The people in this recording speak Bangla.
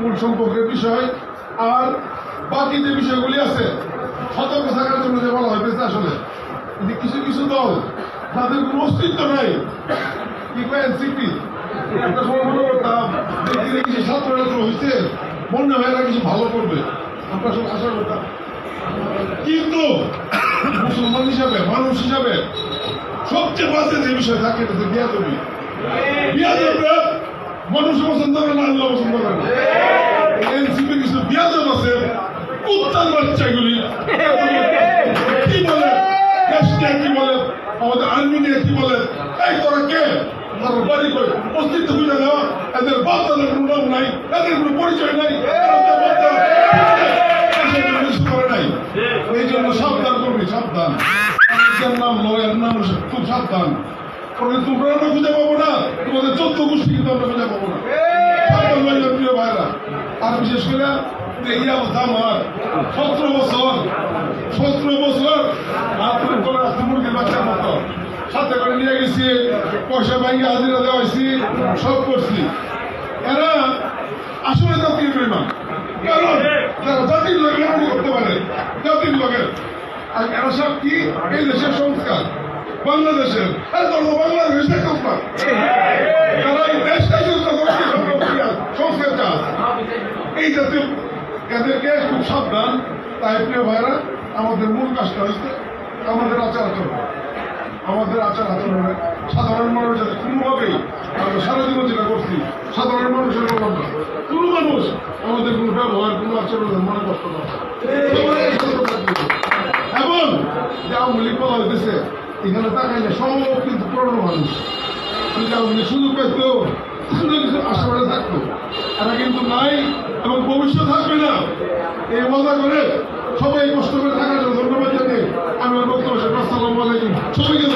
মূল সম্পর্কের বিষয় আর বাকি যে বিষয়গুলি আছে, সতর্ক থাকার জন্য যে বলা হইতেছে আসলে কিছু কিছু দল তাদের কোনো অস্তিত্ব নাই। কি কয় এনসিপি কিছু ছাত্র হয়েছে মনে হয় না কিছু ভালো করবে। আমরা সব আশা করতাম। কিন্তু মুসলমান হিসাবে, মানুষ হিসাবে সবচেয়ে বাজে যে বিষয় থাকে বিয়া দেবী বিয়া দেবে মানুষ পছন্দ করে না, আল্লাহ পছন্দ করে না। আমাদের আর্মি নিয়ে কি বলে? এই তোরা কে? বাড়ি উপস্থিত দেওয়া এদের কোনো নাম নাই এদের কোনো পরিচয় নাই। এই জন্য সাবধান করবি সাবধান। নাম লয়ের নাম খুব সাবধান। তোমরা আমরা খুঁজে পাবো না। তোমাদের চোদ্দ গোষ্ঠী কিন্তু আমরা খুঁজে পাবো না সাবধান হয়ে যাও প্রিয় ভাইরা আর বিশেষ করে এই অবস্থা আমার। সতেরো বছর সতেরো বছর আপনার করে আসতে মুরগির বাচ্চার মতো। সাথে করে নিয়ে গেছি, পয়সা ব্যাংকে হাজিরা দেওয়া হয়েছি, সব করছি। এরা আসলে জাতির বেমান কারণ তারা জাতির লোকের করতে পারে, জাতির লোকের। আর এরা সব কি? এই দেশের সংস্কার। বাংলাদেশের। আরে তোমরা বাংলাদেশ দেখো না তারা এই দেশটাই সংস্কার করছে, সংস্কার সংস্কার চাষ এই জাতীয় এদেরকে খুব সাবধান। তাই প্রিয় ভাইরা আমাদের মূল কাজটা হচ্ছে আমাদের আচার আচরণ। আমাদের আচার আচরণে সাধারণ মানুষ যাতে কোনোভাবেই আমরা সারা জীবন যেটা করছি, সাধারণ মানুষের বললাম না। কোনো মানুষ আমাদের কোনো ব্যবহার, কোনো আচরণের মনে কষ্ট না। এবং যে আওয়ামী লীগ বলা হইতেছে, এখানে তাকাইলে সব কিন্তু পুরনো মানুষ। যদি আওয়ামী লীগ সুযোগ পেত কিছু আশাবাদে থাকতো। এরা কিন্তু নাই ভবিষ্যৎ থাকবে না। এই মজা করে সবাই কষ্ট করে থাকার জন্য ধন্যবাদ জানিয়ে আমি বক্তব্য সবাইকে